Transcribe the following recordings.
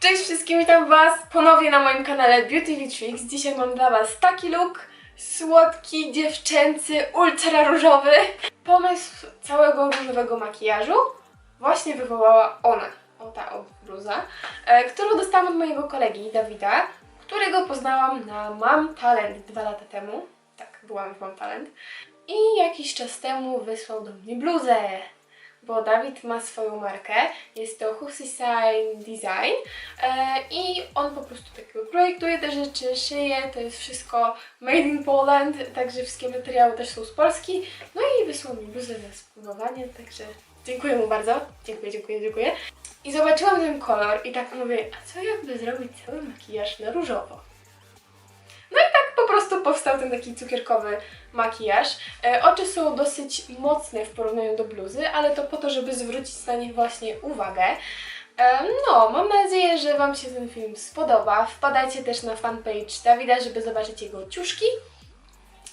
Cześć wszystkim, witam Was ponownie na moim kanale Beauty with Tricks. Dzisiaj mam dla Was taki look, słodki, dziewczęcy, ultra różowy. Pomysł całego różowego makijażu właśnie wywołała ona, o ta o bluza, e, którą dostałam od mojego kolegi Dawida, którego poznałam na Mam Talent dwa lata temu. Tak, byłam w Mam Talent. I jakiś czas temu wysłał do mnie bluzę bo Dawid ma swoją markę, jest to Hussysine Design e, i on po prostu takiego projektuje te rzeczy, szyje, to jest wszystko made in Poland, także wszystkie materiały też są z Polski, no i wysłał mi bluzę na spróbowanie, także dziękuję mu bardzo, dziękuję, dziękuję, dziękuję. I zobaczyłam ten kolor i tak mówię, a co jakby zrobić cały makijaż na różowo? No i tak po prostu powstał ten taki cukierkowy makijaż. E, oczy są dosyć mocne w porównaniu do bluzy, ale to po to, żeby zwrócić na nich właśnie uwagę. E, no, mam nadzieję, że Wam się ten film spodoba. Wpadajcie też na fanpage Dawida, żeby zobaczyć jego ciuszki.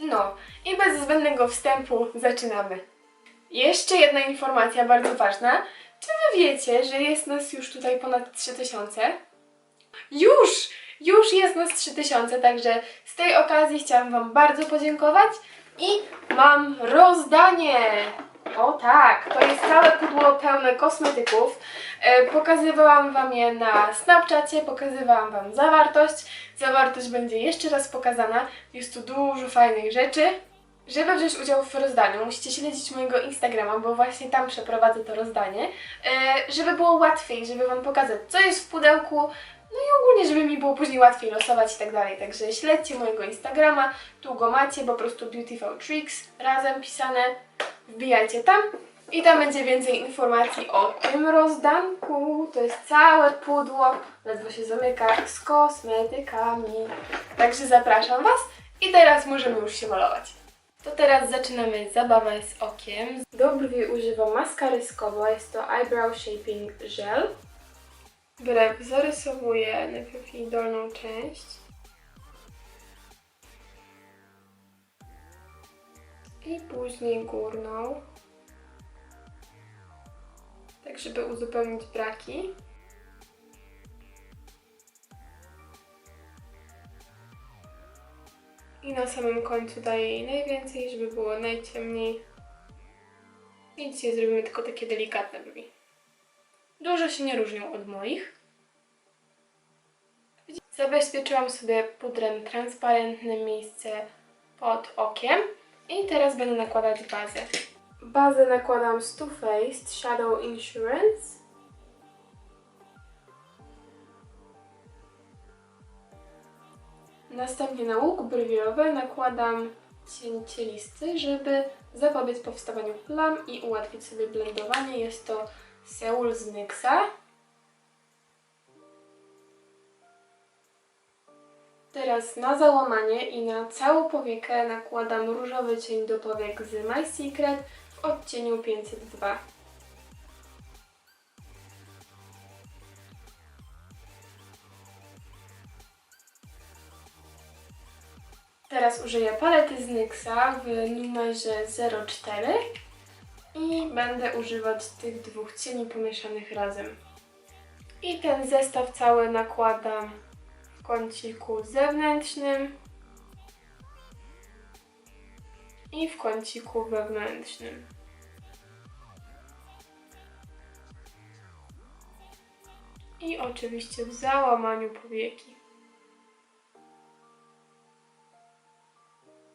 No, i bez zbędnego wstępu zaczynamy. Jeszcze jedna informacja bardzo ważna. Czy Wy wiecie, że jest nas już tutaj ponad 3000? Już! Już jest nas 3000, także z tej okazji chciałam Wam bardzo podziękować i mam rozdanie! O tak, to jest całe pudło pełne kosmetyków. E, pokazywałam Wam je na Snapchacie, pokazywałam Wam zawartość. Zawartość będzie jeszcze raz pokazana. Jest tu dużo fajnych rzeczy. Żeby wziąć udział w rozdaniu, musicie śledzić mojego Instagrama, bo właśnie tam przeprowadzę to rozdanie, e, żeby było łatwiej, żeby Wam pokazać, co jest w pudełku, no i ogólnie, żeby mi było później łatwiej losować i tak dalej. Także śledźcie mojego Instagrama, tu go macie, po prostu Beautiful Tricks, razem pisane, wbijajcie tam i tam będzie więcej informacji o tym rozdanku. To jest całe pudło, ledwo się zamyka, z kosmetykami. Także zapraszam Was i teraz możemy już się malować. To teraz zaczynamy zabawę z okiem. Do brwi używam maskary Kobo, jest to Eyebrow Shaping Gel. Brew zarysowuję najpierw jej dolną część. I później górną. Tak, żeby uzupełnić braki. Na samym końcu daję jej najwięcej, żeby było najciemniej. I dzisiaj zrobimy tylko takie delikatne brwi. Dużo się nie różnią od moich. Zabezpieczyłam sobie pudrem transparentne miejsce pod okiem i teraz będę nakładać bazę. Bazę nakładam z Too Faced Shadow Insurance. Następnie na łuk brwiowy nakładam cięcie listy, żeby zapobiec powstawaniu plam i ułatwić sobie blendowanie. Jest to Seul z NYXa. Teraz na załamanie i na całą powiekę nakładam różowy cień do powiek z My Secret w odcieniu 502. Teraz użyję palety z NYXa w numerze 04 i będę używać tych dwóch cieni pomieszanych razem. I ten zestaw cały nakładam w kąciku zewnętrznym i w kąciku wewnętrznym. I oczywiście w załamaniu powieki.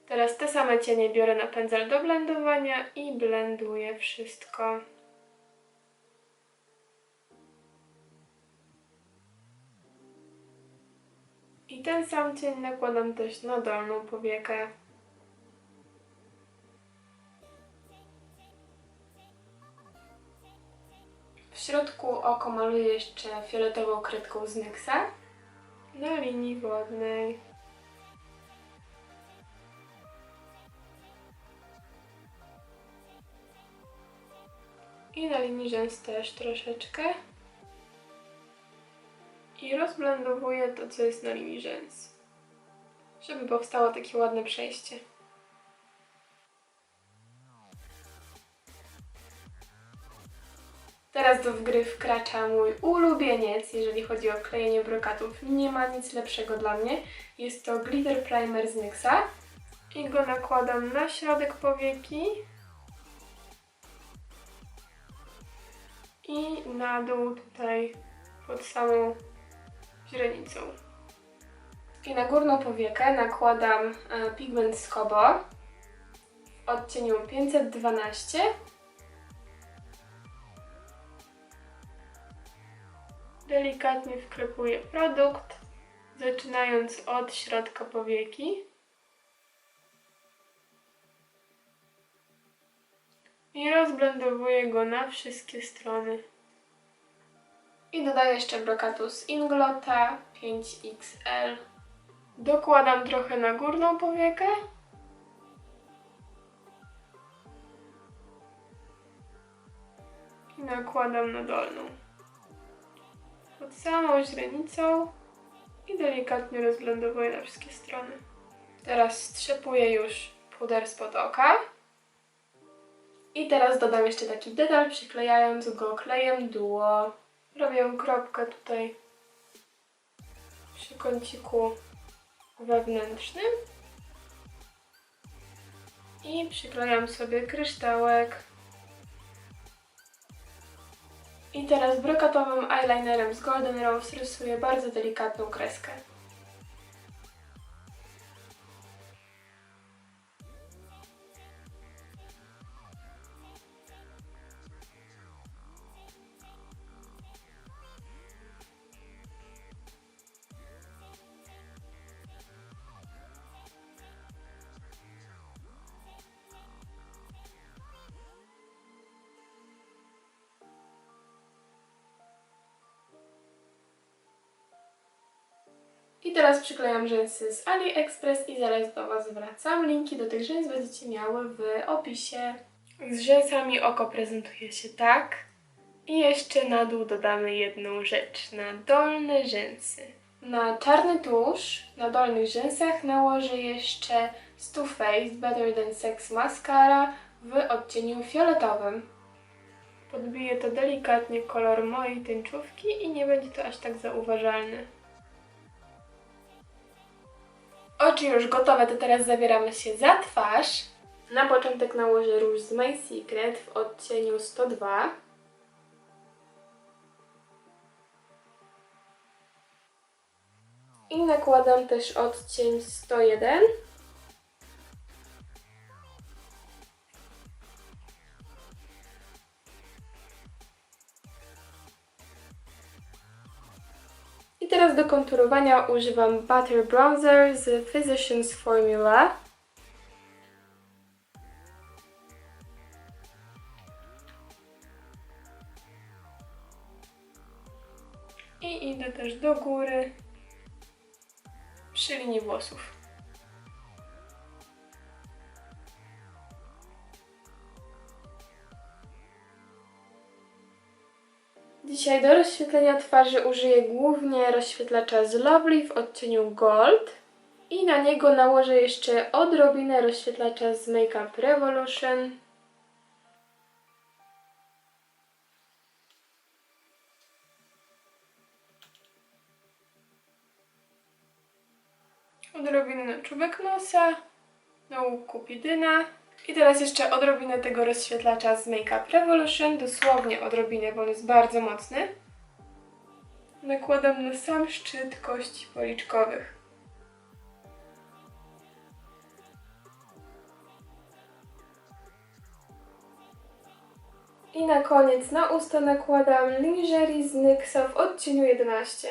Teraz te same cienie biorę na pędzel do blendowania i blenduję wszystko. I ten sam cień nakładam też na dolną powiekę. W środku oko maluję jeszcze fioletową kredką z NYXa na linii wodnej. I na linii rzęs też troszeczkę. I rozblendowuję to, co jest na linii rzęs. żeby powstało takie ładne przejście. Teraz do gry wkracza mój ulubieniec, jeżeli chodzi o klejenie brokatów. Nie ma nic lepszego dla mnie. Jest to Glitter Primer z NYXa. I go nakładam na środek powieki. I na dół tutaj pod samą źrenicą. I na górną powiekę nakładam e, pigment Skobo w odcieniu 512. Delikatnie wklepuję produkt, zaczynając od środka powieki. I rozblendowuję go na wszystkie strony. I dodaję jeszcze brokatu z Inglota 5XL. Dokładam trochę na górną powiekę. I nakładam na dolną. Pod samą źrenicą i delikatnie rozblendowuję na wszystkie strony. Teraz strzepuję już puder spod oka. I teraz dodam jeszcze taki detal, przyklejając go klejem duo. Robię kropkę tutaj przy kąciku wewnętrznym. I przyklejam sobie kryształek. I teraz brokatowym eyelinerem z Golden Rose rysuję bardzo delikatną kreskę. I teraz przyklejam rzęsy z AliExpress i zaraz do Was wracam. Linki do tych rzęs będziecie miały w opisie. Z rzęsami oko prezentuje się tak. I jeszcze na dół dodamy jedną rzecz, na dolne rzęsy. Na czarny tusz na dolnych rzęsach nałożę jeszcze z Too Faced Better Than Sex Mascara w odcieniu fioletowym. Podbiję to delikatnie kolor mojej tęczówki i nie będzie to aż tak zauważalne. Oczy już gotowe, to teraz zabieramy się za twarz. Na początek nałożę róż z My Secret w odcieniu 102. I nakładam też odcień 101. teraz do konturowania używam Butter Bronzer z Physicians Formula. I idę też do góry przy linii włosów. Dzisiaj do rozświetlenia twarzy użyję głównie rozświetlacza z Lovely w odcieniu Gold i na niego nałożę jeszcze odrobinę rozświetlacza z Makeup Revolution. Odrobinę na czubek nosa, na łuk kupidyna. I teraz jeszcze odrobinę tego rozświetlacza z Makeup Revolution, dosłownie odrobinę, bo on jest bardzo mocny. Nakładam na sam szczyt kości policzkowych. I na koniec na usta nakładam Lingerie z NYXa w odcieniu 11.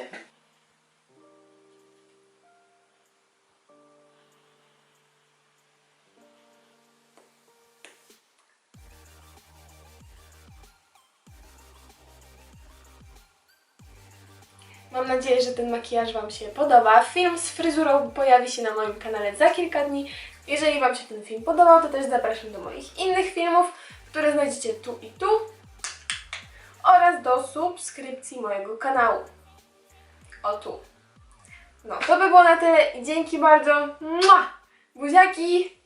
Mam nadzieję, że ten makijaż Wam się podoba. Film z fryzurą pojawi się na moim kanale za kilka dni. Jeżeli Wam się ten film podobał, to też zapraszam do moich innych filmów, które znajdziecie tu i tu oraz do subskrypcji mojego kanału. O tu. No, to by było na tyle dzięki bardzo. Mua! Buziaki!